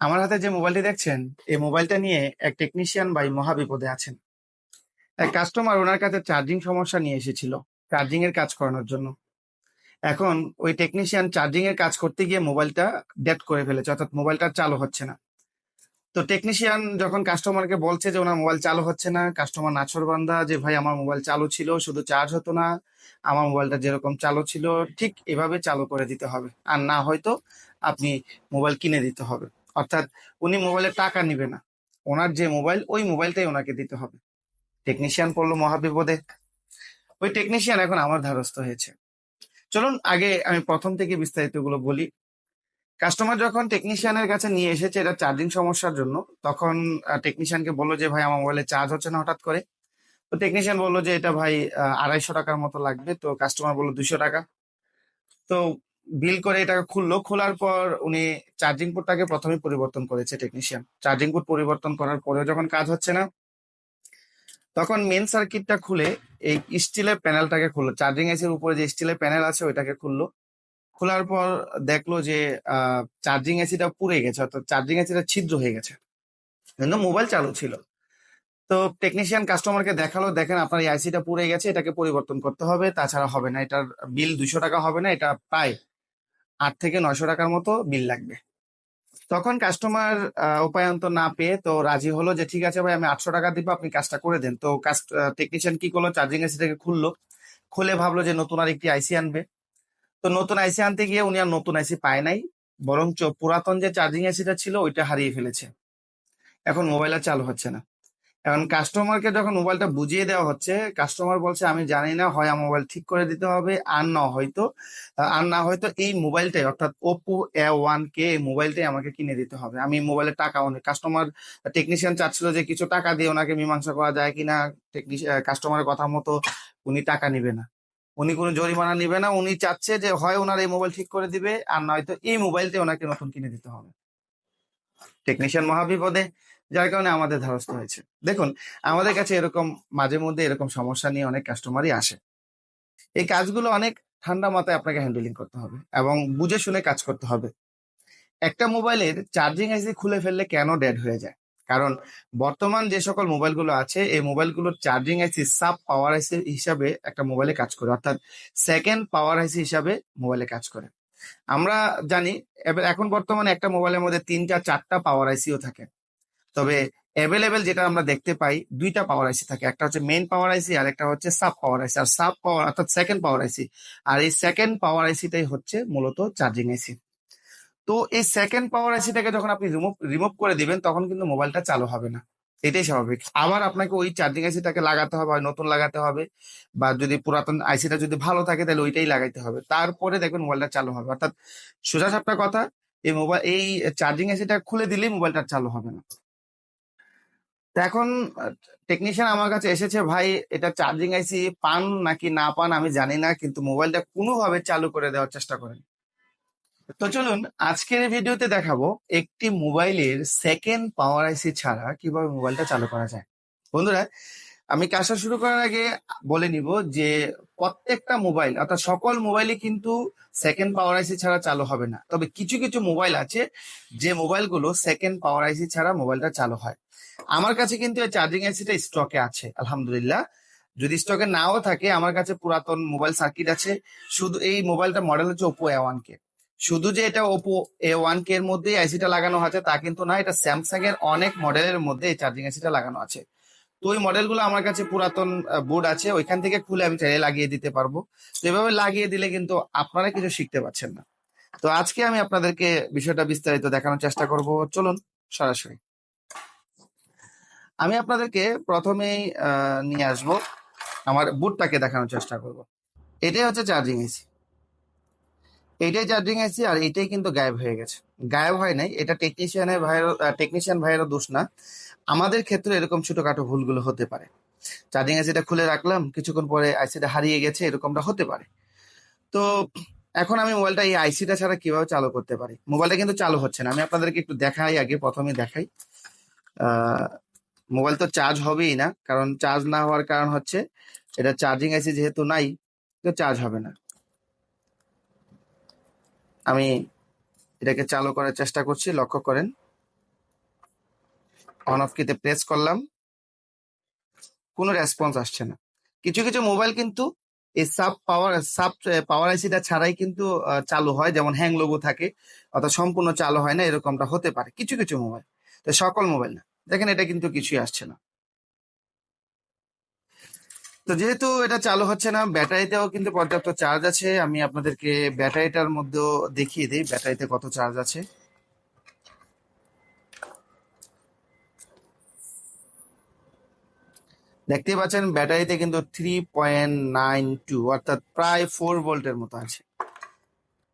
আমার হাতে যে মোবাইলটি দেখছেন, এই মোবাইলটা নিয়ে এক টেকনিশিয়ান ভাই মহাবিপদে আছেন। এক কাস্টমার ওনার কাছে চার্জিং সমস্যা নিয়ে এসেছিল চার্জিং এর কাজ করানোর জন্য। এখন ওই টেকনিশিয়ান চার্জিং এর কাজ করতে গিয়ে মোবাইলটা ডেট করে ফেলেছে, অর্থাৎ মোবাইলটা চালু হচ্ছে না। তো টেকনিশিয়ান যখন কাস্টমারকে বলছে যে ওনার মোবাইল চালু হচ্ছে না কাস্টমার নাছর বান্দা যে, ভাই, আমার মোবাইল চালু ছিল, শুধু চার্জ হতো না, আমার মোবাইলটা যেরকম চালু ছিল, ঠিক এভাবে চালু করে দিতে হবে। আর না হয়তো আপনি মোবাইল কিনে দিতে হবে। অর্থাৎ উনি মোবাইলের টাকা নিবে না। ওনার যে মোবাইল ওই মোবাইলটাই ওনাকে দিতে হবে। টেকনিশিয়ান পড়ল মহাবিপদে। ওই টেকনিশিয়ান এখন আমার ধারস্থ হয়েছে। চলুন আগে আমি প্রথম থেকে বিস্তারিতগুলো বলি। কাস্টমার যখন টেকনিশিয়ানের কাছে নিয়ে এসেছে, এটা চার্জিং সমস্যার জন্য। তখন টেকনিশিয়ানকে বলল যে, ভাই, আমার মোবাইলে চার্জ হচ্ছে না হঠাৎ করে। তো টেকনিশিয়ান বলল যে, এটা ভাই আড়াইশো টাকার মতো লাগবে। তো কাস্টমার বলল, দুশো টাকা। তো বিল করে এটা খুললো, খোলার পর উনি চার্জিং পোর্টটাকে প্রথমে পরিবর্তন করেছে টেকনিশিয়ান চার্জিং পোর্ট পরিবর্তন করার পরেও যখন কাজ হচ্ছে না, তখন মেন সার্কিটটা খুলে এই স্টিলের প্যানেলটাকে খুললো। চার্জিং এসির উপরে যে স্টিলের প্যানেল আছে ওইটাকে খুললো। খোলার পর দেখল যে চার্জিং এসিটা পুড়ে গেছে, অর্থাৎ চার্জিং এসিটা ছিদ্র হয়ে গেছে। কিন্তু মোবাইল চালু ছিল। তো টেকনিশিয়ান কাস্টমারকে দেখাল, দেখেন আপনার এই আইসিটা পুড়ে গেছে, এটাকে পরিবর্তন করতে হবে, তাছাড়া হবে না, এটার বিল দুশো টাকা হবে না, এটা প্রায় আট থেকে নয়শো টাকার মতো বিল লাগবে। তখন কাস্টমার উপায়ন্ত না পেয়ে তো রাজি হলো যে, ঠিক আছে ভাই, আমি আটশো টাকা দিব, আপনি কাজটা করে দেন। তো টেকনিশিয়ান কি করল? চার্জিং এসিটাকে খুললো। খুলে ভাবলো যে, নতুন আর একটি আইসি আনবে। তো নতুন আইসি আনতে গিয়ে উনি আর নতুন আইসি পায় নাই, বরঞ্চ পুরাতন যে চার্জিং এসিটা ছিল, ওইটা হারিয়ে ফেলেছে। এখন মোবাইল আর চালু হচ্ছে না। এখন কাস্টমারকে যখন মোবাইলটা বুঝিয়ে দেওয়া হচ্ছে কাস্টমার বলছে, আমি জানি না, হয় আমার মোবাইল ঠিক করে দিতে হবে, আর না হয়তো, আর না হয়তো এই মোবাইলটাই অর্থাৎ ওপো এ ওয়ান কে এই মোবাইলটাই আমাকে কিনে দিতে হবে। আমি মোবাইলের টাকা অনেক কাস্টমার টেকনিশিয়ান চাচ্ছিল যে কিছু টাকা দিয়ে ওনাকে মীমাংসা করা যায় কিনা টেকনিশিয়ান কাস্টমারের কথা মতো উনি টাকা নিবে না। উনি কোনো জরিমানা নিবে না, উনি চাচ্ছে যে হয় ওনার এই মোবাইল ঠিক করে দিবে, আর নয়তো এই মোবাইলটাই ওনাকে নতুন কিনে দিতে হবে। টেকনিশিয়ান মহাবিপদে যার কারণে আমাদের ধারস্থ হয়েছে। দেখুন, আমাদের কাছে এরকম মাঝে মধ্যে এরকম সমস্যা নিয়ে অনেক কাস্টমারই আসে। এই কাজগুলো অনেক ঠান্ডা মাথায় আপনাকে হ্যান্ডেলিং করতে হবে এবং বুঝে শুনে কাজ করতে হবে। একটা মোবাইলের চার্জিং আইসি খুলে ফেললে কেন ডেড হয়ে যায়? কারণ বর্তমান যে সকল মোবাইলগুলো আছে, এই মোবাইলগুলোর চার্জিং আইসি সাব পাওয়ার আইসি হিসাবে একটা মোবাইলে কাজ করে। অর্থাৎ সেকেন্ড পাওয়ার আইসি হিসাবে মোবাইলে কাজ করে। আমরা জানি এখন বর্তমানে একটা মোবাইলের মধ্যে তিনটা, চারটা পাওয়ার আইসিও থাকে। তবে অ্যাভেলেবেল যেটা আমরা দেখতে পাই দুইটা পাওয়ার আইসি থাকে। একটা হচ্ছে মেন পাওয়ার আইসি আর একটা হচ্ছে সাব পাওয়ার আইসি আর সাব পাওয়ার অর্থাৎ সেকেন্ড পাওয়ার আইসি আর এই সেকেন্ড পাওয়ার আইসিটাই হচ্ছে মূলত চার্জিং আইসি তো এই সেকেন্ড পাওয়ার আইসিটাকে যখন আপনি রিমুভ রিমুভ করে দিবেন তখন কিন্তু মোবাইলটা চালু হবে না। এটাই স্বাভাবিক। আবার আপনাকে ওই চার্জিং আইসিটাকে লাগাতে হবে নতুন লাগাতে হবে বা যদি পুরাতন আইসিটা যদি ভালো থাকে তাহলে ওইটাই লাগাইতে হবে। তারপরে দেখবেন মোবাইলটা চালু হবে। অর্থাৎ সোজা সাপটা কথা এই মোবাইল এই চার্জিং আইসিটা খুলে দিলেই মোবাইলটা চালু হবে না। এখন টেকনিশিয়ান আমার কাছে এসেছে, ভাই, এটা চার্জিং আইসি পান নাকি না পান আমি জানি না, কিন্তু মোবাইলটা কোনোভাবে চালু করে দেওয়ার চেষ্টা করেন। তো চলুন, আজকের ভিডিওতে দেখাবো একটি মোবাইলের সেকেন্ড পাওয়ার আইসি ছাড়া কীভাবে মোবাইলটা চালু করা যায়। বন্ধুরা আমি কাজটা শুরু করার আগে বলে নিব যে প্রত্যেকটা মোবাইল অর্থাৎ সকল মোবাইলই কিন্তু সেকেন্ড পাওয়ার আইসি ছাড়া চালু হবে না। তবে কিছু কিছু মোবাইল আছে যে মোবাইলগুলো সেকেন্ড পাওয়ার আইসি ছাড়া মোবাইলটা চালু হয়। আমার কাছে কিন্তু এই চার্জিং আইসিটা স্টকে আছে, আলহামদুলিল্লাহ। যদি স্টকে নাও থাকে, আমার কাছে পুরাতন মোবাইল সার্কিট আছে। শুধু এই মোবাইলটা মডেল হচ্ছে ওপো এ ওয়ান কে শুধু যে এটা ওপো এ ওয়ান কে এর মধ্যেই আইসিটা লাগানো আছে, তা কিন্তু না, এটা স্যামসাং এর অনেক মডেলের মধ্যে এই চার্জিং আইসিটা লাগানো আছে। তো ওই মডেলগুলো আমার কাছে পুরাতন বোর্ড আছে। ওইখান থেকে খুলে আমি চাইলে লাগিয়ে দিতে পারব। তো এভাবে লাগিয়ে দিলে কিন্তু আপনারা কিছু শিখতে পারছেন না। তো আজকে আমি আপনাদেরকে বিষয়টা বিস্তারিত দেখানোর চেষ্টা করব। চলুন, সরাসরি। আমি আপনাদেরকে প্রথমেই নিয়ে আসব আমার বুটটাকে দেখানোর চেষ্টা করব। এটাই হচ্ছে চার্জিং এসি এটাই চার্জিং এসি আর এটাই কিন্তু গায়েব হয়ে গেছে। গায়েব হয় নাই। এটা টেকনিশিয়ানের ভাইয়ের টেকনিশিয়ান ভাইয়েরও দোষ না। আমাদের ক্ষেত্রে এরকম ছোটখাটো ভুলগুলো হতে পারে। চার্জিং আইসিটা খুলে রাখলাম, কিছুক্ষণ পরে আইসিটা হারিয়ে গেছে, এরকমটা হতে পারে। তো এখন আমি মোবাইলটা এই আইসিটা ছাড়া কীভাবে চালু করতে পারি? মোবাইলটা কিন্তু চালু হচ্ছে না। আমি আপনাদেরকে একটু দেখাই আগে, প্রথমে দেখাই। মোবাইল তো চার্জ হবেই না, কারণ চার্জ না হওয়ার কারণ হচ্ছে এটা চার্জিং আইসি যেহেতু নাই, তো চার্জ হবে না। আমি এটাকে চালু করার চেষ্টা করছি, লক্ষ্য করেন। অন অফ কিতে প্রেস করলাম। কোনো রেসপন্স আসছে না। কিছু কিছু মোবাইল কিন্তু এই সাব পাওয়ার সাব পাওয়ার আইসিটা ছাড়াই কিন্তু চালু হয়। যেমন হ্যাং লোগো থাকে, অর্থাৎ সম্পূর্ণ চালু হয় না, এরকমটা হতে পারে। কিছু কিছু মোবাইল তো সকল মোবাইল না। দেখেন, এটা কিন্তু কিছুই আসছে না। তো যেহেতু এটা চালু হচ্ছে না ব্যাটারিতেও কিন্তু পর্যাপ্ত চার্জ আছে। আমি আপনাদেরকে ব্যাটারিটার মধ্যেও দেখিয়ে দিই। ব্যাটারিতে কত চার্জ আছে? দেখতেই পাচ্ছেন, ব্যাটারিতে কিন্তু থ্রি পয়েন্ট নাইন টু অর্থাৎ প্রায় ফোর ভোল্টের মতো আছে।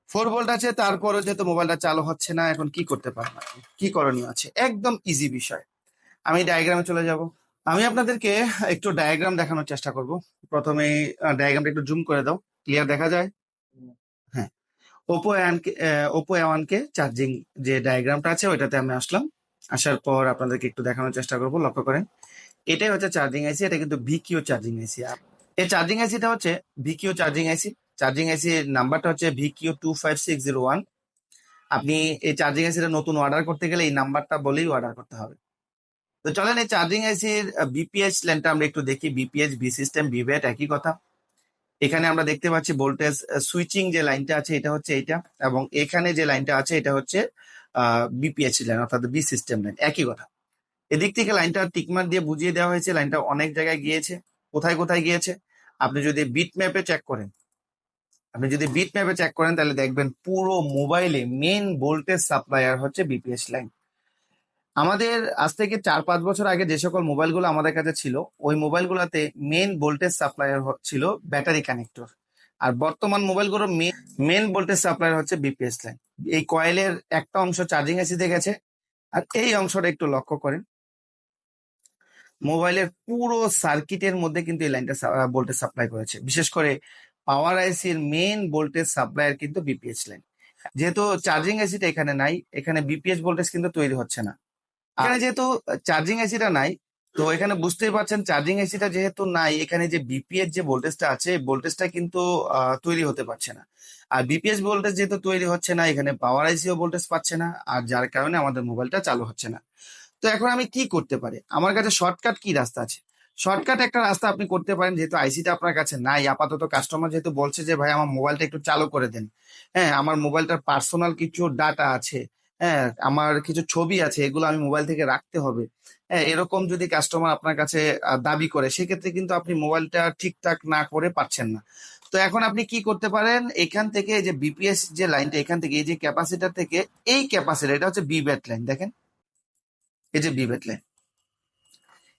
ফোর ভোল্ট আছে তারপরে যেহেতু মোবাইলটা চালু হচ্ছে না, এখন কি করতে পারেন আপনি কি করণীয় আছে? একদম ইজি বিষয়। আমি ডায়াগ্রামে চলে যাব। আমি আপনাদেরকে একটু ডায়াগ্রাম দেখানোর চেষ্টা করব। প্রথমে ডায়াগ্রামটা একটু জুম করে দাও। ক্লিয়ার দেখা যায়? হ্যাঁ। Oppo K Oppo one K charging যে ডায়াগ্রামটা আছে, ওইটাতে আমি আসলাম। আসার পর আপনাদেরকে একটু দেখানোর চেষ্টা করব, লক্ষ্য করেন। এটাই হচ্ছে চার্জিং আইসি এটা কিন্তু ভিকিও চার্জিং আইসি এই চার্জিং আইসিটা হচ্ছে ভিকিও চার্জিং আইসি চার্জিং আইসি নাম্বারটা হচ্ছে BQ two five six zero one আপনি এই চার্জিং আইসিটা নতুন অর্ডার করতে গেলে এই নাম্বারটা বলেই অর্ডার করতে হবে। তো চলেন এই চার্জিং আইসির বিপিএইচ লাইনটা আমরা একটু দেখি। বিপিএইচ বি সিস্টেম বিভেট একই কথা। এখানে আমরা দেখতে পাচ্ছি ভোল্টেজ সুইচিং যে লাইনটা আছে, এটা হচ্ছে এইটা। এবং এখানে যে লাইনটা আছে, এটা হচ্ছে বিপিএইচ লাইন অর্থাৎ বি সিস্টেম লাইন একই কথা। এদিক থেকে লাইনটা টিকমার্ক দিয়ে বুঝিয়ে দেওয়া হয়েছে, লাইনটা অনেক জায়গায় গিয়েছে, কোথায় কোথায় গিয়েছে। আপনি যদি বিট ম্যাপে চেক করেন, আপনি যদি বিট ম্যাপে চেক করেন, তাহলে দেখবেন পুরো মোবাইলে মেন ভোল্টেজ সাপ্লায়ার হচ্ছে বিপিএস লাইন আমাদের আজ থেকে চার পাঁচ বছর আগে যে সকল মোবাইলগুলো আমাদের কাছে ছিল, ওই মোবাইলগুলোতে মেন ভোল্টেজ সাপ্লায়ার ছিল ব্যাটারি কানেক্টর আর বর্তমান মোবাইলগুলোর মেন ভোল্টেজ সাপ্লায়ার হচ্ছে বিপিএস লাইন এই কয়েলের একটা অংশ চার্জিং এসিতে গেছে, আর এই অংশটা একটু লক্ষ্য করেন। মোবাইলের পুরো সার্কিটের মধ্যে কিন্তু এই লাইনটা ভোল্টেজ সাপ্লাই করেছে। বিশেষ করে পাওয়ার আইসি আইসির মেইন ভোল্টেজ সাপ্লায়ার কিন্তু বিপিএস লাইন যেহেতু চার্জিং এসিটা এখানে নাই, এখানে বিপিএস ভোল্টেজ কিন্তু তৈরি হচ্ছে না। এখানে যেহেতু চার্জিং এসিটা নাই, তো এখানে বুঝতেই পারছেন চার্জিং এসিটা যেহেতু নাই, এখানে যে বিপিএস যে ভোল্টেজটা আছে ভোল্টেজটা কিন্তু তৈরি হতে পারছে না। আর বিপিএস ভোল্টেজ যেহেতু তৈরি হচ্ছে না, এখানে পাওয়ার আইসিও ভোল্টেজ পাচ্ছে না, আর যার কারণে আমাদের মোবাইলটা চালু হচ্ছে না। তো এখন আমি কি করতে পারি? আমার কাছে শর্টকাট কি রাস্তা আছে? শর্টকাট একটা রাস্তা আপনি করতে পারেন, যেহেতু আইসিটা আপনার কাছে নাই। আপাতত কাস্টমার যেহেতু বলছে যে, ভাই, আমার মোবাইলটা একটু চালু করে দেন। হ্যাঁ আমার মোবাইলটার পার্সোনাল কিছু ডাটা আছে। হ্যাঁ আমার কিছু ছবি আছে, এগুলো আমি মোবাইল থেকে রাখতে হবে। হ্যাঁ এরকম যদি কাস্টমার আপনার কাছে দাবি করে, সেক্ষেত্রে কিন্তু আপনি মোবাইলটা ঠিকঠাক না করে পাচ্ছেন না। তো এখন আপনি কি করতে পারেন? এখান থেকে যে বিপিএস যে লাইনটা এখান থেকে এই যে ক্যাপাসিটার থেকে, এই ক্যাপাসিটার এটা হচ্ছে বি ব্যাট লাইন দেখেন। এই যে বি ব্যাট লাইন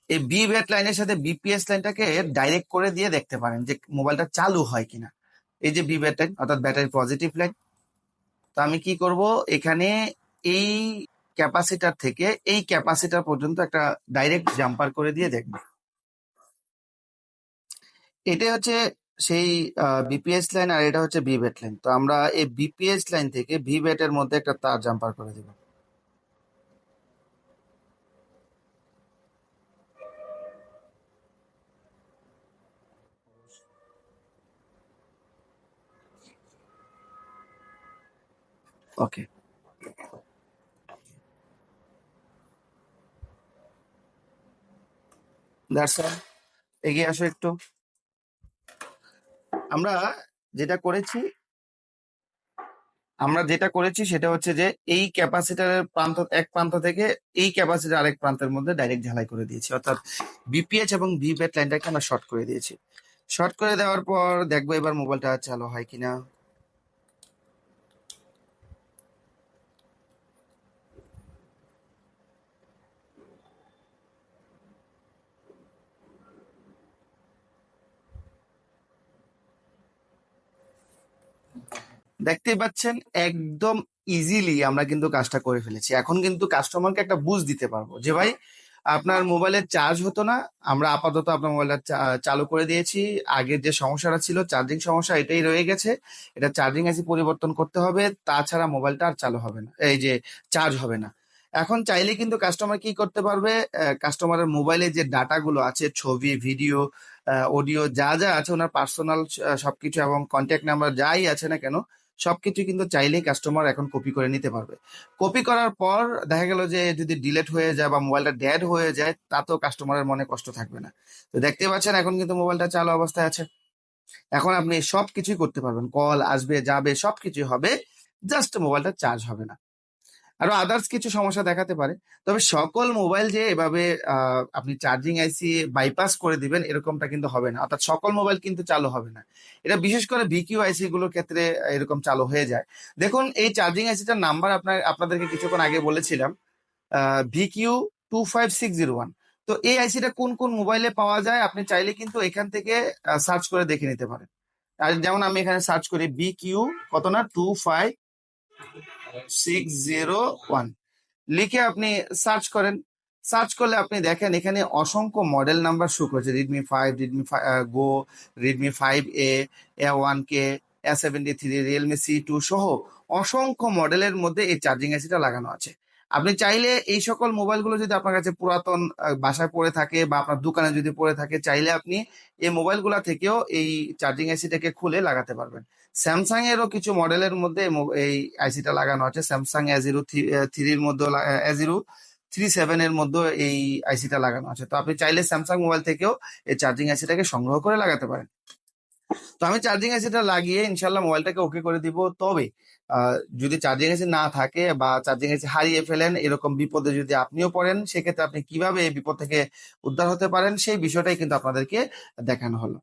এই বি ব্যাট লাইনের সাথে বিপিএস লাইনটাকে ডাইরেক্ট করে দিয়ে দেখতে পারেন যে মোবাইলটা চালু হয় কিনা। এই যে বি ব্যাট লাইন অর্থাৎ ব্যাটারি পজিটিভ লাইন তো আমি কি করব? এখানে এই ক্যাপাসিটার থেকে এই ক্যাপাসিটার পর্যন্ত একটা ডাইরেক্ট জাম্পার করে দিয়ে দেখব। এটা হচ্ছে সেই বিপিএস লাইন আর এটা হচ্ছে ভিভেট লাইন তো আমরা এই বিপিএস লাইন থেকে ভিভেট এর মধ্যে একটা তার জাম্পার করে দেব। ওকে দ্যাটস অল এগিয়ে আসো একটু। আমরা যেটা করেছি, আমরা যেটা করেছি সেটা হচ্ছে যে এই ক্যাপাসিটারের প্রান্ত, এক প্রান্ত থেকে এই ক্যাপাসিটার আরেক প্রান্তের মধ্যে ডাইরেক্ট ঝালাই করে দিয়েছি। অর্থাৎ বিপিএইচ এবং ভিভেট লাইনটাকে আমরা শর্ট করে দিয়েছি। শর্ট করে দেওয়ার পর দেখব এবার মোবাইলটা চালু হয় কিনা। দেখতেই পাচ্ছেন, একদম ইজিলি আমরা কিন্তু কাজটা করে ফেলেছি। এখন কিন্তু কাস্টমারকে একটা বুঝ দিতে পারব যে, ভাই, আপনার মোবাইলের চার্জ হতো না, আমরা আপাতত আপনার মোবাইলটা চালু করে দিয়েছি। আগের যে সমস্যাটা ছিল চার্জিং সমস্যা এটাই রয়ে গেছে। এটা চার্জিং এসি পরিবর্তন করতে হবে, তাছাড়া মোবাইলটা আর চালু হবে না। এই যে চার্জ হবে না। এখন চাইলে কিন্তু কাস্টমার কি করতে পারবে? কাস্টমারের মোবাইলে যে ডাটাগুলো আছে, ছবি ভিডিও অডিও যা যা আছে, ওনার পার্সোনাল সবকিছু এবং কন্ট্যাক্ট নাম্বার যাই আছে না কেন সবকিছু কিন্তু চাইলেই কাস্টমার এখন কপি করে নিতে পারবে। কপি করার পর দেখা গেল যে যদি ডিলেট হয়ে যায় বা মোবাইলটা ড্যাড হয়ে যায় তা তাতেও কাস্টমারের মনে কষ্ট থাকবে না। তো দেখতে পাচ্ছেন এখন কিন্তু মোবাইলটা চালু অবস্থায় আছে। এখন আপনি সবকিছুই করতে পারবেন। কল আসবে, যাবে, সবকিছুই হবে। জাস্ট মোবাইলটা চার্জ হবে না। আরও আদার্স কিছু সমস্যা দেখাতে পারে। তবে সকল মোবাইল যে এভাবে আপনি চার্জিং আইসি বাইপাস করে দিবেন, এরকমটা কিন্তু হবে না। অর্থাৎ সকল মোবাইল কিন্তু চালু হবে না। এটা বিশেষ করে ভিকিউ আইসি গুলোর ক্ষেত্রে এরকম চালু হয়ে যায়। দেখুন, এই চার্জিং আইসিটার নাম্বার আপনার, আপনাদেরকে কিছুক্ষণ আগে বলেছিলাম BQ two five six zero one তো এই আইসিটা কোন কোন মোবাইলে পাওয়া যায়, আপনি চাইলে কিন্তু এখান থেকে সার্চ করে দেখে নিতে পারেন। আর যেমন আমি এখানে সার্চ করি বিকিউ কত না? Two five six zero one লিখে আপনি সার্চ করেন। সার্চ করলে আপনি দেখেন এখানে অসংখ্য মডেল নাম্বার শো করেছে। Redmi five Redmi go Redmi five A A one K A seventy three Realme C two সহ অসংখ্য মডেলের মধ্যে এই চার্জিং এসিটা লাগানো আছে। আপনি চাইলে এই সকল মোবাইলগুলো যদি আপনার কাছে পুরাতন বাসায় পড়ে থাকে বা আপনার দোকানে যদি পড়ে থাকে, চাইলে আপনি এই মোবাইলগুলা থেকেও এই চার্জিং এসিটাকে খুলে লাগাতে পারবেন। স্যামসাং এরও কিছু মডেলের মধ্যে এই আইসিটা লাগানো আছে। স্যামসাং এ জিরো থ্রির মধ্যে এ জিরো থ্রি সেভেন এর মধ্যে এই আইসিটা লাগানো আছে। তো আপনি চাইলে স্যামসাং মোবাইল থেকেও এই চার্জিং আইসিটাকে সংগ্রহ করে লাগাতে পারেন। তো আমি চার্জিং আইসিটা লাগিয়ে ইনশাল্লাহ মোবাইলটাকে ওকে করে দিব। তবে যদি চার্জিং এসি না থাকে বা চার্জিং এসি হারিয়ে ফেলেন, এরকম বিপদে যদি আপনিও পড়েন, সেক্ষেত্রে আপনি কীভাবে এই বিপদ থেকে উদ্ধার হতে পারেন, সেই বিষয়টাই কিন্তু আপনাদেরকে দেখানো হলো।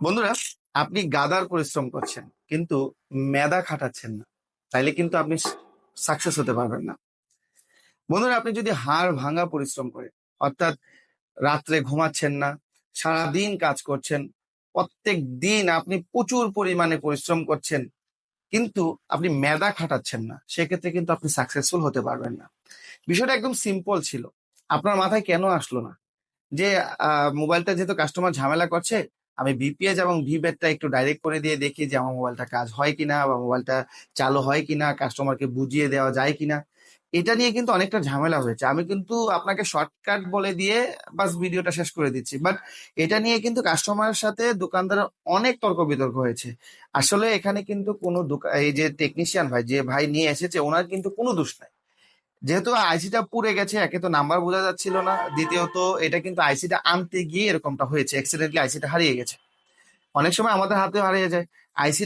বন্ধুরা, আপনি গাদার পরিশ্রম করছেন, কিন্তু মেধা খাটাচ্ছেন না। তাইলে কিন্তু আপনি সাকসেস হতে পারবেন না। বন্ধুরা, আপনি যদি হাড় ভাঙা পরিশ্রম করেন, অর্থাৎ রাত্রে ঘুমাচ্ছেন না, সারাদিন কাজ করছেন, প্রত্যেক দিন আপনি প্রচুর পরিমাণে পরিশ্রম করছেন কিন্তু আপনি মেধা খাটাচ্ছেন না, সেক্ষেত্রে কিন্তু আপনি সাকসেসফুল হতে পারবেন না। বিষয়টা একদম সিম্পল ছিল। আপনার মাথায় কেন আসলো না? যে মোবাইলটা যেহেতু কাস্টমার ঝামেলা করছে, আমি বিপিএস এবং ভিব্যাটটা একটু ডাইরেক্ট করে দিয়ে দেখি যে আমার মোবাইলটা কাজ হয় কিনা বা মোবাইলটা চালু হয় কিনা কাস্টমারকে বুঝিয়ে দেওয়া যায় কিনা। এটা নিয়ে কিন্তু অনেকটা ঝামেলা হয়েছে। আমি কিন্তু আপনাকে শর্টকাট বলে দিয়ে বাস ভিডিওটা শেষ করে দিচ্ছি। বাট এটা নিয়ে কিন্তু কাস্টমারের সাথে দোকানদারের অনেক তর্ক বিতর্ক হয়েছে। আসলে এখানে কিন্তু কোনো এই যে টেকনিশিয়ান ভাই, যে ভাই নিয়ে এসেছে, ওনার কিন্তু কোনো দোষ নাই। যেহেতু আইসিটা পুড়ে গেছে, একে তো নাম্বার বোঝা যাচ্ছিল না। দ্বিতীয়ত, এটা কিন্তু আইসিটা আনতে গিয়ে এরকমটা হয়েছে। অ্যাক্সিডেন্টলি আইসিটা হারিয়ে গেছে। অনেক সময় আমাদের হাতে হারিয়ে যায়। আইসি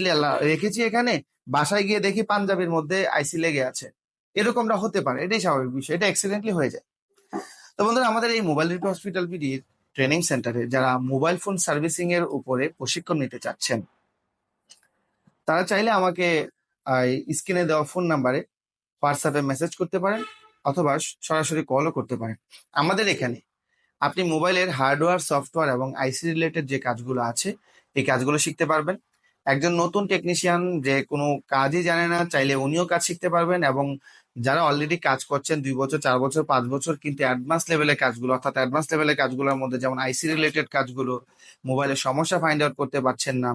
রেখেছি এখানে, বাসায় গিয়ে দেখি পাঞ্জাবির মধ্যে আইসি লেগে আছে। এরকমটা হতে পারে, এটাই স্বাভাবিক বিষয়, এটা অ্যাক্সিডেন্টলি হয়ে যায়। তো বন্ধুরা, আমাদের এই মোবাইল রিপেয়ার হসপিটাল বিডির ট্রেনিং সেন্টারে যারা মোবাইল ফোন সার্ভিসিং এর উপরে প্রশিক্ষণ নিতে চাচ্ছেন, তারা চাইলে আমাকে স্ক্রিনে দেওয়া ফোন নাম্বারে হোয়াটসঅ্যাপে মেসেজ করতে পারেন, অথবা সরাসরি কলও করতে পারেন। আমাদের এখানে আপনি মোবাইলের হার্ডওয়্যার সফটওয়্যার এবং আইসি রিলেটেড যে কাজগুলো আছে, এই কাজগুলো শিখতে পারবেন। একজন নতুন টেকনিশিয়ান যে কোনো কাজই জানে না, চাইলে উনিও কাজ শিখতে পারবেন এবং যারা অলরেডি কাজ করছেন দুই বছর, চার বছর, পাঁচ বছর, কিন্তু অ্যাডভান্স লেভেলের কাজগুলো, অর্থাৎ অ্যাডভান্স লেভেলের কাজগুলোর মধ্যে যেমন আইসি রিলেটেড কাজগুলো মোবাইলের সমস্যা ফাইন্ড আউট করতে পারছেন না,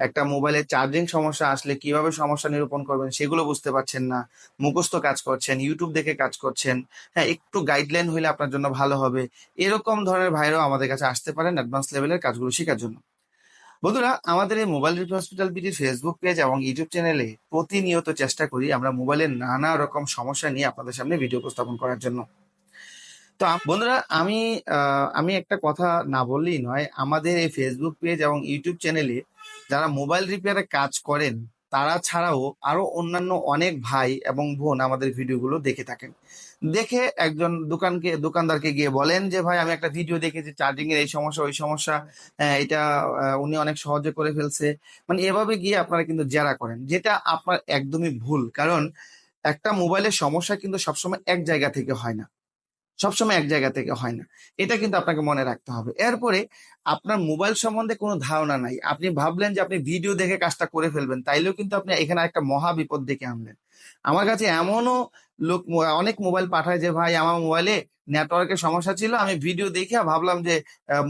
একটা মোবাইলের চার্জিং সমস্যা আসলে কীভাবে সমস্যা নিরূপণ করবেন সেগুলো বুঝতে পারছেন না, মুখস্থ কাজ করছেন ইউটিউব দেখে কাজ করছেন হ্যাঁ একটু গাইডলাইন হইলে আপনার জন্য ভালো হবে, এরকম ধরনের ভাইরাও আমাদের কাছে আসতে পারেন অ্যাডভান্স লেভেলের কাজগুলো শেখার জন্য। বন্ধুরা, আমাদের এই মোবাইল রিপেয়ার হসপিটাল বিটির ফেসবুক পেজ এবং ইউটিউব চ্যানেলে প্রতিনিয়ত চেষ্টা করি আমরা মোবাইলের নানা রকম সমস্যা নিয়ে আপনাদের সামনে ভিডিও উপস্থাপন করার জন্য। তো বন্ধুরা, আমি আমি একটা কথা না বললেই নয়, আমাদের এই ফেসবুক পেজ এবং ইউটিউব চ্যানেলে যারা মোবাইল রিপেয়ারে কাজ করেন তারা ছাড়াও আরও অন্যান্য অনেক ভাই এবং বোন আমাদের ভিডিওগুলো দেখে থাকেন। দেখে একজন দোকানকে দোকানদারকে গিয়ে বলেন যে ভাই আমি একটা ভিডিও দেখেছি চার্জিং এর এই সমস্যা ওই সমস্যা আহ, এটা উনি অনেক সহজে করে ফেলছে। মানে এভাবে গিয়ে আপনারা কিন্তু জেরা করেন যেটা আপনার একদমই ভুল। কারণ একটা মোবাইলের সমস্যা কিন্তু সবসময় এক জায়গা থেকে হয় না। সবসময় এক জায়গা থেকে হয় না। এটা কিন্তু আপনাকে মনে রাখতে হবে। এরপরে আপনার মোবাইল সম্বন্ধে কোনো ধারণা নাই। আপনি ভাবলেন যে আপনি ভিডিও দেখে কাজটা করে ফেলবেন, তাইলেও কিন্তু আপনি এখানে একটা মহা বিপদ ডেকে আনলেন। আমার কাছে এমনও লোক অনেক মোবাইল পাঠায় যে, ভাই, আমার মোবাইলে নেটওয়ার্কের সমস্যা ছিল, আমি ভিডিও দেখে ভাবলাম যে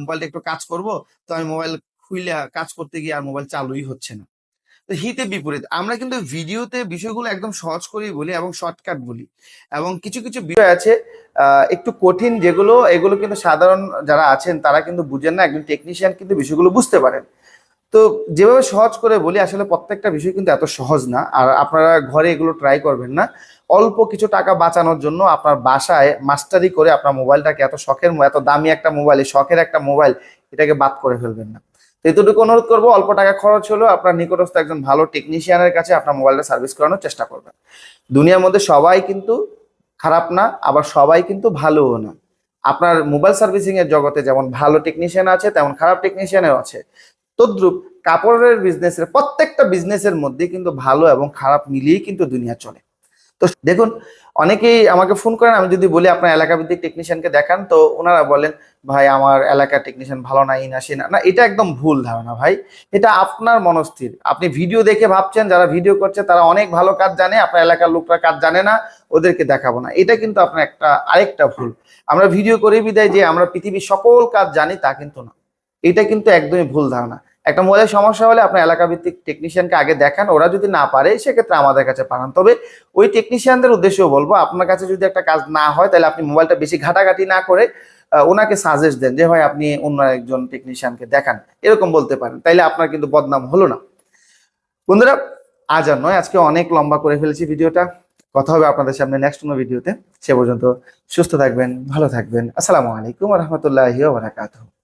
মোবাইলটা একটু কাজ করব। তো আমি মোবাইল খুইলা কাজ করতে গিয়ে আর মোবাইল চালুই হচ্ছে না। হিতে বিপরীত। আমরা কিন্তু ভিডিওতে বিষয়গুলো একদম সহজ করেই বলি এবং শর্টকাট বলি। এবং কিছু কিছু বিষয় আছে একটু কঠিন যেগুলো, এগুলো কিন্তু সাধারণ যারা আছেন তারা কিন্তু বুঝেন না, একজন টেকনিশিয়ান কিন্তু বিষয়গুলো বুঝতে পারেন। তো যেভাবে সহজ করে বলি, আসলে প্রত্যেকটা বিষয় কিন্তু এত সহজ না, আর আপনারা ঘরে এগুলো ট্রাই করবেন না। অল্প কিছু টাকা বাঁচানোর জন্য আপনার বাসায় মাস্টারি করে আপনার মোবাইলটাকে এত শখের, এত দামি একটা মোবাইল শখের একটা মোবাইল এটাকে বাদ করে ফেলবেন না। এতটুকু অনুরোধ করব, অল্প টাকা খরচ হলেও আপনার নিকটস্থ একজন ভালো টেকনিশিয়ানের কাছে আপনার মোবাইলটা সার্ভিস করানোর চেষ্টা করবেন। দুনিয়ার মধ্যে সবাই কিন্তু খারাপ না, আবার সবাই কিন্তু ভালোও না। আপনার মোবাইল সার্ভিসিং এর জগতে যেমন ভালো টেকনিশিয়ান আছে, তেমন খারাপ টেকনিশিয়ানও আছে। তদ্রুপ কাপড়ের বিজনেসের প্রত্যেকটা বিজনেসের মধ্যে কিন্তু ভালো এবং খারাপ মিলিয়েই কিন্তু দুনিয়া চলে। তো দেখুন, অনেকেই আমাকে ফোন করেন, আমি যদি বলি আপনার এলাকা ভিত্তিক টেকনিশিয়ানকে দেখান, তো ওনারা বলেন, ভাই, আমার এলাকার টেকনিশিয়ান ভালো না এই না সে না। না, এটা একদম ভুল ধারণা, ভাই। এটা আপনার মনস্থির। আপনি ভিডিও দেখে ভাবছেন, যারা ভিডিও করছে, তারা অনেক ভালো কাজ জানে, আপনার এলাকার লোকরা কাজ জানে না, ওদেরকে দেখাবো না। এটা কিন্তু আপনার একটা, আরেকটা ভুল। আমরা ভিডিও করে বিদায় যে আমরা পৃথিবীর সকল কাজ জানি, তা কিন্তু না। এটা কিন্তু একদমই ভুল ধারণা। একটা মোবাইলের সমস্যা হলে আপনার এলাকা ভিত্তিক টেকনিশিয়ানকে আগে দেখান, ওরা যদি না পারে, সেক্ষেত্রে আমাদের কাছে পাঠান। তবে ওই টেকনিশিয়ানদের উদ্দেশ্যেও বলব, আপনার কাছে যদি একটা কাজ না হয়, তাহলে আপনি মোবাইলটা বেশি ঘাটাঘাটি না করে ওনাকে সাজেস্ট দেন যে, ভাই, আপনি অন্য একজন টেকনিশিয়ানকে দেখান। এরকম বলতে পারেন। তাইলে আপনার কিন্তু বদনাম হলো না। বন্ধুরা, আজ আর নয়, আজকে অনেক লম্বা করে ফেলেছি ভিডিওটা। কথা হবে আপনাদের সামনে নেক্সট কোনো ভিডিওতে। সে পর্যন্ত সুস্থ থাকবেন, ভালো থাকবেন। আসসালামু আলাইকুম রহমতুল্লাহি বারাকাতুহু।